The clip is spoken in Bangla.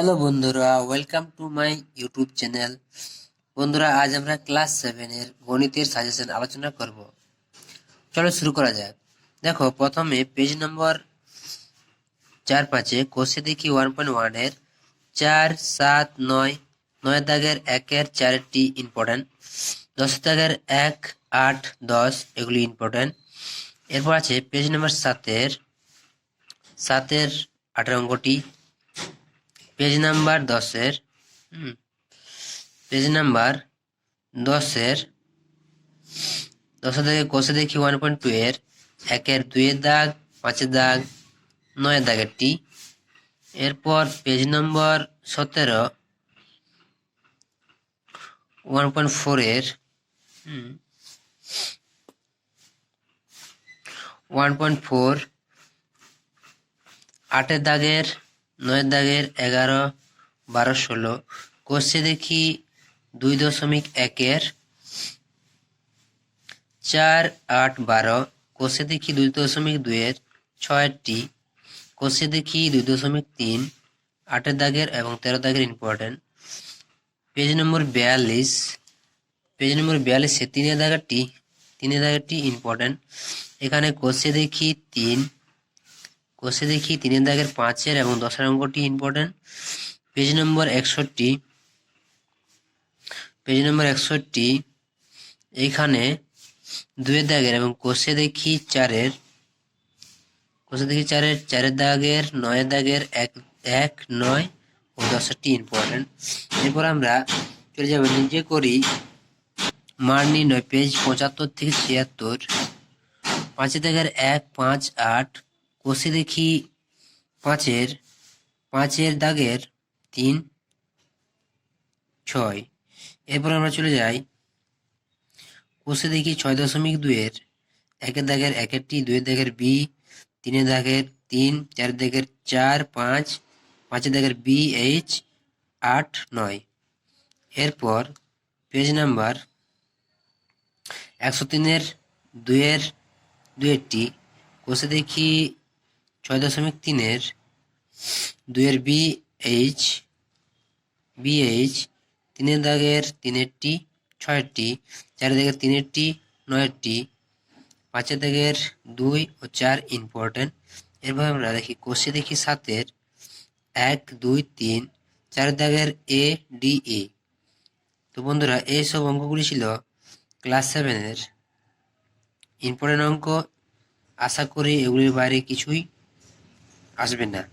হ্যালো বন্ধুরা welcome to my YouTube channel বন্ধুরা, আজ আমরা ক্লাস সেভেনের গণিতের সাজেশন আলোচনা করব। চলো শুরু করা যাক। দেখো, প্রথমে পেজ নম্বর চার পাঁচে কোষে দেখি ওয়ান পয়েন্ট ওয়ানের চার, সাত, নয় নয় দাগের একের চারটি ইম্পর্টেন্ট দশ দাগের এক, আট, দশ, এগুলি ইম্পর্টেন্ট এরপর আছে পেজ নম্বর সাতের সাতের আটের অঙ্কটি। পেজ নাম্বার দশের পেজ নাম্বার দশের দশের দাগে কষে দেখি ওয়ান পয়েন্ট টু এর, একের দুইয়ের দাগ, পাঁচের দাগ, নয়ের দাগেরটি। এরপর পেজ নম্বর সতেরো ওয়ান পয়েন্ট ফোরের ওয়ান পয়েন্ট ফোর আটের দাগের নয়ের দাগের এগারো, বারো, ষোলো। কোষে দেখি দুই দশমিক একের চার, আট, বারো। কোষে দেখি দুই দশমিক দুইয়ের ছয়টি। কোষে দেখি দুই দশমিক তিন, আটের দাগের এবং তেরো দাগের ইম্পর্টেন্ট পেজ নম্বর বিয়াল্লিশ। পেজ নম্বর বিয়াল্লিশে তিনের দাগেরটি তিনের দাগেরটি ইম্পর্টেন্ট এখানে কোষে দেখি তিন কোষে দেখি তিনের দাগের পাঁচের এবং দশের অঙ্কটি ইম্পর্টেন্ট পেজ নম্বর একষট্টি। পেজ নম্বর একষট্টি এইখানে দুয়ের দাগের এবং কোষে দেখি চারের কোষে দেখি চারের চারের দাগের নয়ের দাগের, এক এক, নয় ও দশেরটি ইম্পর্টেন্ট এরপর আমরা চলে যাব নিজে করি মান নির্ণয় পেজ পঁচাত্তর থেকে ছিয়াত্তর। পাঁচের দাগের এক, পাঁচ, আট কোষে দেখি পাঁচের পাঁচের দাগের তিন, ছয়। এরপর আমরা চলে যাই। কোষে দেখি ছয় দশমিক দুইয়ের, একের দাগের একেরটি দুয়ের দাগের বি, তিনের দাগের তিন, চারের দাগের চার, পাঁচ, পাঁচের দাগের বি, এইচ, আট, নয়। এরপর পেজ নাম্বার একশো তিনের দুয়ের দুয়েরটি কোষে দেখি ছয় দশমিক তিনের দুইয়ের বি এইচ বি এইচ তিনের দাগের তিনেরটি ছয়েরটি চারের দাগের তিনেরটি নয়েরটি পাঁচের দাগের দুই ও চার ইম্পর্টেন্ট এরপর আমরা দেখি কোষে দেখি সাতের এক, দুই, তিন, চারের দাগের এ ডি এ তো বন্ধুরা, এই সব অঙ্কগুলি ছিল ক্লাস সেভেনের ইম্পর্টেন্ট অঙ্ক, আশা করি এগুলির বাইরে কিছুই hasbinna.